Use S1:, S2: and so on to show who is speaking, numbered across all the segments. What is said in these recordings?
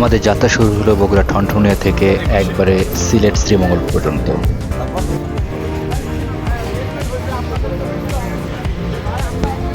S1: আমাদের যাত্রা শুরু হলো বগুড়া ঠনঠনিয়া থেকে একবারে সিলেট শ্রীমঙ্গল পর্যন্ত।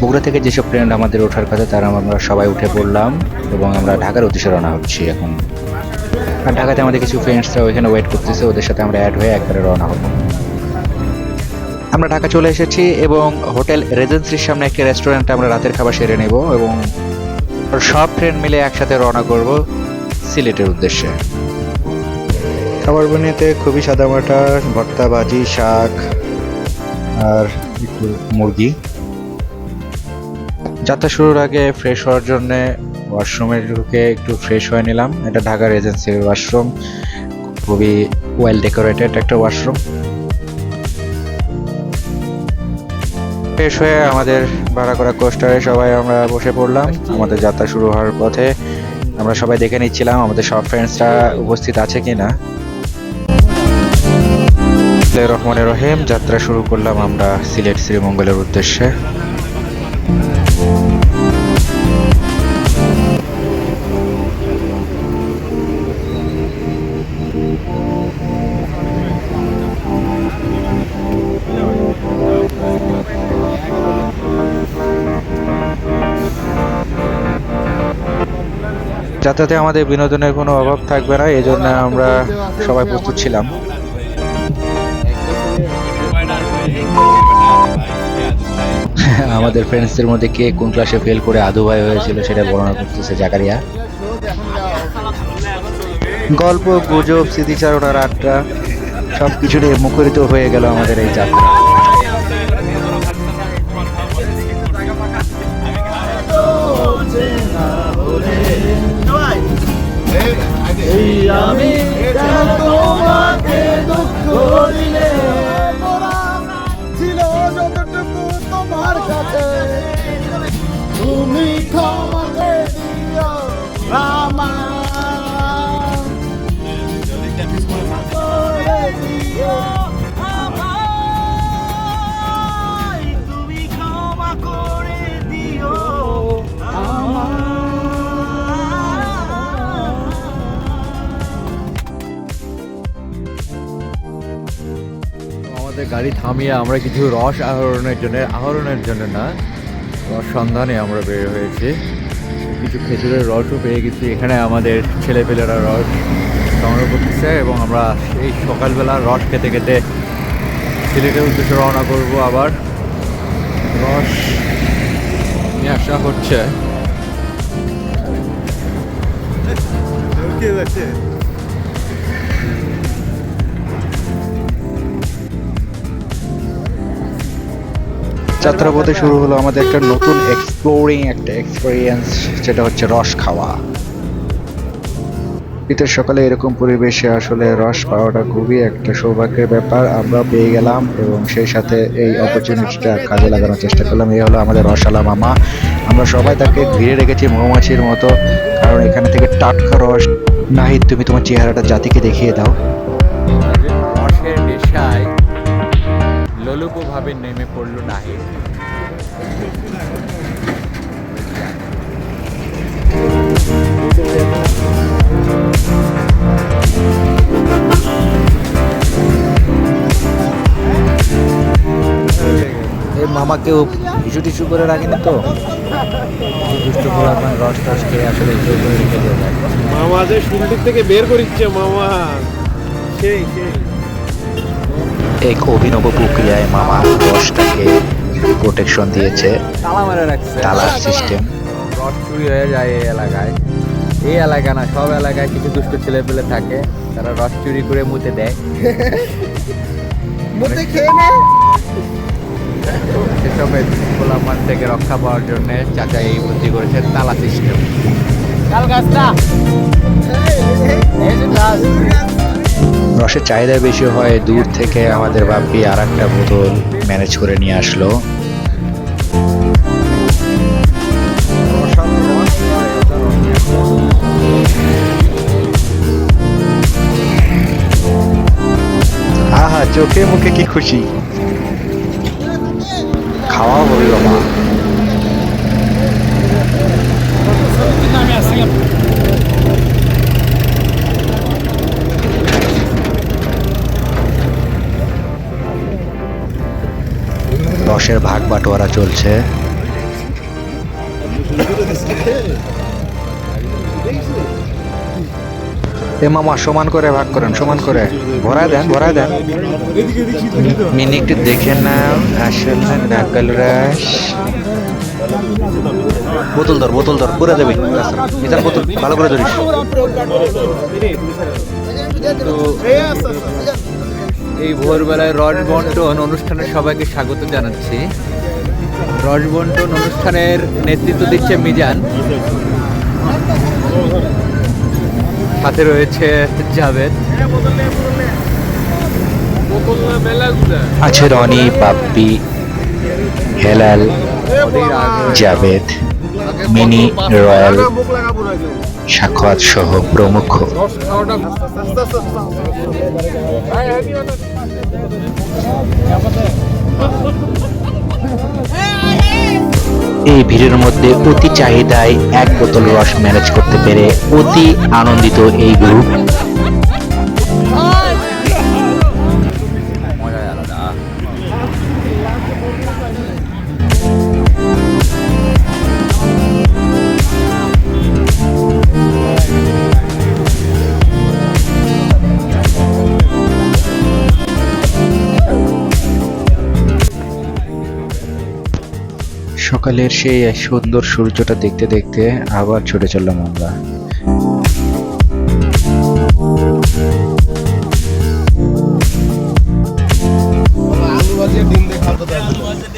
S1: বগুড়া থেকে যেসব ট্রেন আমাদের ওঠার কথা, তারা আমরা সবাই উঠে পড়লাম এবং আমরা ঢাকার উদ্দেশ্যে রওনা হচ্ছি এখন। আর ঢাকাতে আমাদের কিছু ফ্রেন্ডসরা ওইখানে ওয়েট করতেছে, ওদের সাথে আমরা অ্যাড হয়ে একবারে রওনা হব। আমরা ঢাকা চলে এসেছি এবং হোটেল রেজেন্সির সামনে একটি রেস্টুরেন্টে আমরা রাতের খাবার সেরে নেব এবং সব ট্রেন মিলে একসাথে রওনা করব। সিলেটের উদ্দেশ্যে। খাবার বানিয়েতে খুবই সাদামাটা ভর্তা, ভাজি, শাক, আর একটু মুরগি। যাত্রা শুরুর আগে ফ্রেশ হওয়ার জন্য ওয়াশরুমে ঢুকে একটু ফ্রেশ হয়ে নিলাম। এটা ঢাকার এজেন্সির ওয়াশরুম খুবই ওয়েল ডেকোরেটেড একটা ওয়াশরুম ফ্রেশ হয়ে আমাদের ভাড়া করা কোস্টারে সবাই আমরা বসে পড়লাম। আমাদের যাত্রা শুরু হওয়ার পথে আমরা সবাই দেখে নিচ্ছিলাম আমাদের সব ফ্রেন্ডসরা উপস্থিত আছে কিনা। রহমানের রহিম, যাত্রা শুরু করলাম আমরা সিলেট শ্রীমঙ্গলের উদ্দেশ্যে। যাত্রাতে আমাদের বিনোদনের কোনো অভাব থাকবে না এই জন্য আমরা সবাই প্রস্তুত ছিলাম। আমাদের ফ্রেন্ডসদের মধ্যে কে কোন ক্লাসে ফেল করে আদু ভাই হয়েছিল সেটা বর্ণনা করতেছে জাকারিয়া। গল্প গুজব স্মৃতিচারণার আড্ডা সব কিছু নিয়ে মুখরিত হয়ে গেল আমাদের এই যাত্রা।
S2: আমি
S3: আমাদের গাড়ি থামিয়ে আমরা কিছু রস আহরণের জন্য আহরণের জন্য না, রস সন্ধানে আমরা বের হয়েছি। কিছু খেজুরের রসও পেয়ে গেছি। এখানে আমাদের ছেলেপেলেরা রস সংগ্রহ করতেছে এবং আমরা সেই সকালবেলা রস খেতে খেতে সিলেটের উদ্দেশ্যে রওনা করব আবার। রস নিয়ে আসা হচ্ছে।
S1: যাত্রাপথে শুরু হলো আমাদের একটা নতুন এক্সপ্লোরিং একটা এক্সপিরিয়েন্স যেটা হচ্ছে রস খাওয়া। শীতের সকালে এরকম পরিবেশে আসলে রস পাওয়াটা খুবই একটা সৌভাগ্যের ব্যাপার। আমরা পেয়ে গেলাম এবং সেই সাথে এই অপরচুনিটিটা কাজে লাগানোর চেষ্টা করলাম। এই হলো আমাদের রসালা মামা। আমরা সবাই তাকে ঘিরে রেখেছি মৌমাছির মতো, কারণ এখানে থেকে টাটকা রস। নাহিদ, তুমি তোমার চেহারাটা জাতিকে দেখিয়ে দাও।
S3: লোলুপভাবে নেমে পড়ল নাহি
S1: এই মামাকেও ইস্যু টিস্যু করে রাখেনি তো? দুষ্ট পোলা রস টস খেয়ে আসলে জোর করে রেখে দিয়ে। যায়
S4: মামা যে শুলটির থেকে বের করিচ্ছে মামা। সেই সেই।
S1: এক অভিনব প্রক্রিয়ায় মামা রসটাকে প্রোটেকশন দিয়েছে।
S3: তালা মেরে রাখছে।
S1: তালার সিস্টেম
S3: রস চুরি হয়ে যায় এই এলাকায়। এই এলাকা না সব এলাকায় কিছু দুষ্ট ছেলে পেলে থাকে। তারা রস চুরি করে মুতে দেয়।
S2: মুতে খেয়ে নে
S3: সেসব গোলামান থেকে রক্ষা পাওয়ার জন্য চাচা এই বুদ্ধি করেছে তালা সিস্টেম
S2: কাল গাছটা। এই যে গাছ।
S1: রসের চাহিদা বেশি হয়, দূর থেকে আমাদের বাপ্পি আর একটা বোতল ম্যানেজ করে নিয়ে আসলো। আহা, চোখে মুখে কি খুশি। খাওয়া বাটোয়ারা চলছে। এ মামা সমান করে ভাগ করেন সমান করে। ভরায় দেন ভরায় দেন। মিনি একটু দেখে নাও। আসলে নাকাল রস। বোতল ধর বোতল ধর পুরো যাবি মিজান বোতল ভালো করে ধরিস।
S3: তো এই ভোরবেলায় রস বন্টন অনুষ্ঠানে সবাইকে স্বাগত জানাচ্ছি। রস বন্টন অনুষ্ঠানের নেতৃত্ব দিচ্ছে মিজান। সাথে রয়েছে জাভেদ।
S1: আছে রনি বাপ্পি হেলাল জাভেদ। মিনি রয়্যাল সাক্ষাৎ সহ প্রমুখ এই ভিড়ের মধ্যে অতি চাহিদায় এক বোতল রস ম্যানেজ করতে পেরে অতি আনন্দিত এই গ্রুপ সকালের সেই সুন্দর সূর্যটা দেখতে দেখতে আবার ছুটে চললাম আমরা।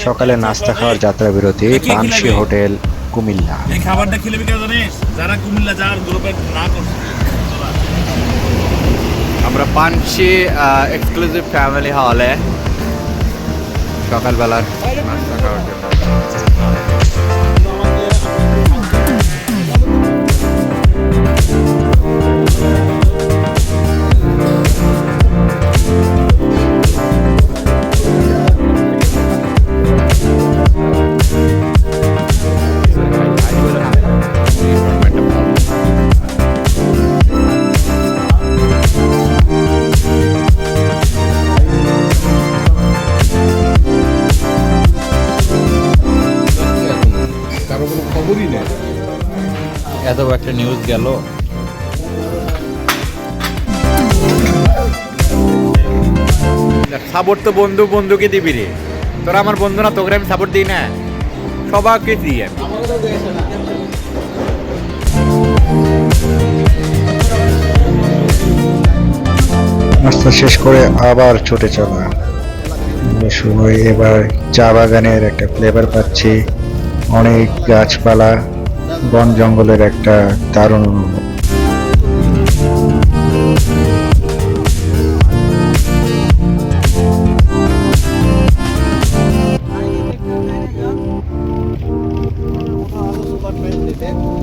S1: সকালে নাস্তা খাওয়ার যাত্রা বিরতি পানসি হোটেল কুমিল্লা।
S2: এই খাবারটা খেলে জানিস? যারা কুমিল্লা যাওয়ার গ্রুপে না করছে
S3: আমরা পানসি এক্সক্লুসিভ ফ্যামিলি হলে সকালবেলার নাস্তা খাওয়ার জন্য। এত একটা নিউজ গেল। সাপোর্ট তো বন্ধু বন্ধুকে দিবি রে। তোরা আমার বন্ধু না তোকে আমি সাপোর্ট দিই না। সবাইকে দিই আমি।
S1: নাস্তা শেষ করে আবার ছুটে চলা। সময় এবার চা বাগানের একটা ফ্লেভার পাচ্ছি। অনেক গাছপালা। বন জঙ্গলের একটা দারুণ অনুভব। And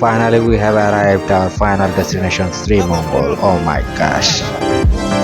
S1: finally we have arrived our final destination Sri Mongol. Oh my gosh.